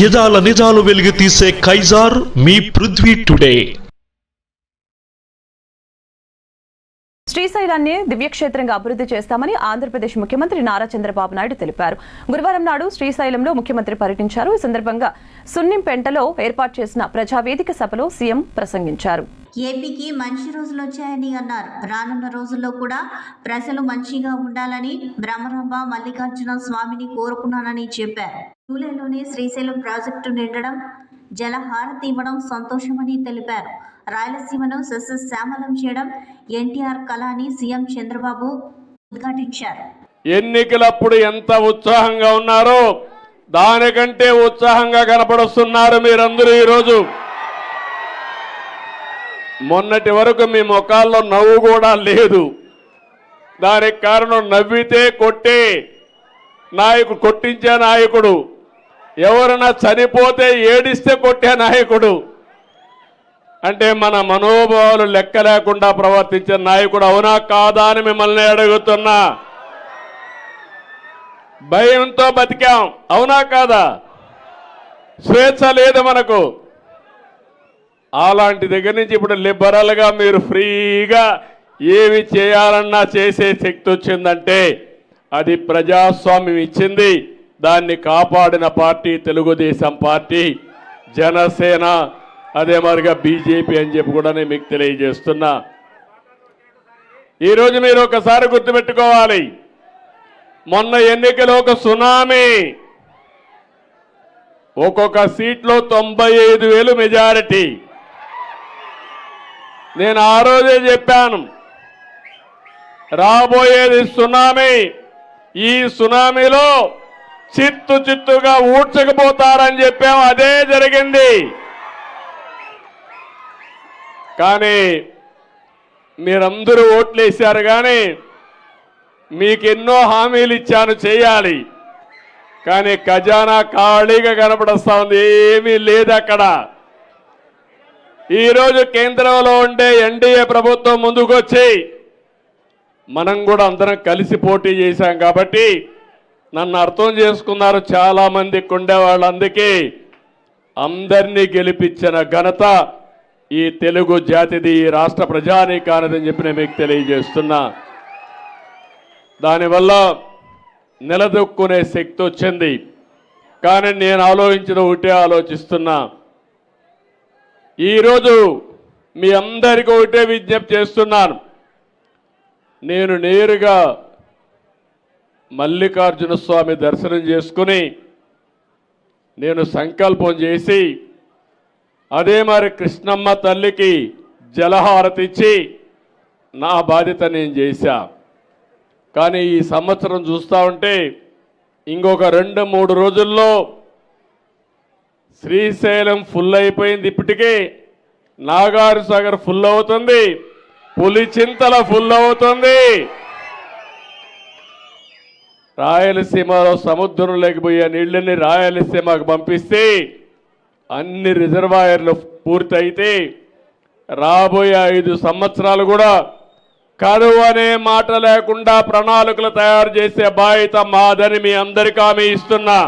యదాల నిజాలు వెలిగి తీసే కైజార్ మీ పృథ్వీ టుడే. శ్రీశైలాన్ని దివ్యక్షేత్రంగా అభివృద్ధి చేస్తామని ఆంధ్రప్రదేశ్ ముఖ్యమంత్రి నారా చంద్రబాబు నాయుడు తెలిపారు. గురువారం నాడు శ్రీశైలంలో ముఖ్యమంత్రి పర్యటించారు. ఈ సందర్భంగా సున్నింపెంటలో ఏర్పాటు చేసిన ప్రజావేదిక సభలో సీఎం ప్రసంగించారు. ఏపీకి మంచి రోజులు వచ్చాయని అన్నారు. రానున్న రోజుల్లో కూడా ప్రజలు మంచిగా ఉండాలని బ్రహ్మరంభ మల్లికార్జున స్వామిని కోరుకున్నానని చెప్పారు. జూలైలోనే శ్రీశైలం ప్రాజెక్టు నిండడం జలహారతి ఇవ్వడం సంతోషమని తెలిపారు. రాయలసీమను సస్యశ్యామలం చేయడం ఎన్టీఆర్ కళాని సీఎం చంద్రబాబు ఉద్ఘాటించారు. ఎన్నికలప్పుడు ఎంత ఉత్సాహంగా ఉన్నారో దానికంటే ఉత్సాహంగా కనపడుస్తున్నారు మీరందరూ ఈరోజు. మొన్నటి వరకు మీ ముఖాల్లో నవ్వు కూడా లేదు. దానికి కారణం నవ్వితే కొట్టే నాయకుడు కొట్టించే నాయకుడు. ఎవరైనా చనిపోతే ఏడిస్తే కొట్టే నాయకుడు. అంటే మన మనోభావాలు లెక్క లేకుండా ప్రవర్తించే నాయకుడు అవునా కాదా అని మిమ్మల్ని అడుగుతున్నా. భయంతో బతికాం. అవునా కాదా? స్వేచ్ఛ లేదు మనకు. అలాంటి దగ్గర నుంచి ఇప్పుడు లిబరల్గా మీరు ఫ్రీగా ఏమి చేయాలన్నా చేసే శక్తి వచ్చిందంటే అది ప్రజాస్వామ్యం ఇచ్చింది. దాన్ని కాపాడిన పార్టీ తెలుగుదేశం పార్టీ జనసేన అదే మరిగా బీజేపీ అని చెప్పి కూడా నేను మీకు తెలియజేస్తున్నా. ఈరోజు మీరు ఒకసారి గుర్తుపెట్టుకోవాలి. మొన్న ఎన్నికలో ఒక సునామీ. ఒక్కొక్క సీట్లో తొంభై ఐదు వేలు మెజారిటీ. నేను ఆ రోజే చెప్పాను. రాబోయేది సునామీ. ఈ సునామీలో చిత్తు చిత్తుగా ఊడ్చకపోతారని చెప్పాము అదే జరిగింది. కానీ మీరందరూ ఓట్లేశారు కానీ మీకు ఎన్నో హామీలు ఇచ్చాను చేయాలి. కానీ ఖజానా ఖాళీగా కనపడస్తా ఉంది. ఏమీ లేదు అక్కడ. ఈరోజు కేంద్రంలో ఉండే ఎన్డీఏ ప్రభుత్వం ముందుకొచ్చి మనం కూడా అందరం కలిసి పోటీ చేశాం కాబట్టి నన్ను అర్థం చేసుకున్నారు చాలా మంది ఉండే వాళ్ళందుకే అందరినీ గెలిపించిన ఘనత ఈ తెలుగు జాతిది ఈ రాష్ట్ర ప్రజానీకానిదని చెప్పి నేను మీకు తెలియజేస్తున్నా. దానివల్ల నిలదొక్కునే శక్తి వచ్చింది. కానీ నేను ఆలోచించిన ఒకటే ఆలోచిస్తున్నా. ఈరోజు మీ అందరికీ ఒకటే విజ్ఞప్తి చేస్తున్నాను. నేను నేరుగా మల్లికార్జున స్వామి దర్శనం చేసుకుని నేను సంకల్పం చేసి అదే మరి కృష్ణమ్మ తల్లికి జలహారతి ఇచ్చి నా బాధ్యత నేను చేశా. కానీ ఈ సంవత్సరం చూస్తూ ఉంటే ఇంకొక రెండు మూడు రోజుల్లో శ్రీశైలం ఫుల్ అయిపోయింది ఇప్పటికే. నాగారు సాగర్ ఫుల్ అవుతుంది. పులిచింతల ఫుల్ అవుతుంది. రాయలసీమలో సముద్రం లేకపోయే నీళ్ళని రాయలసీమకు పంపిస్తే అన్ని రిజర్వాయర్లు పూర్తయితే రాబోయే ఐదు సంవత్సరాలు కూడా కరువు అనే మాట లేకుండా ప్రణాళికలు తయారు చేసే బాధ్యత మాదని మీ అందరికీ ఆమె ఇస్తున్నా.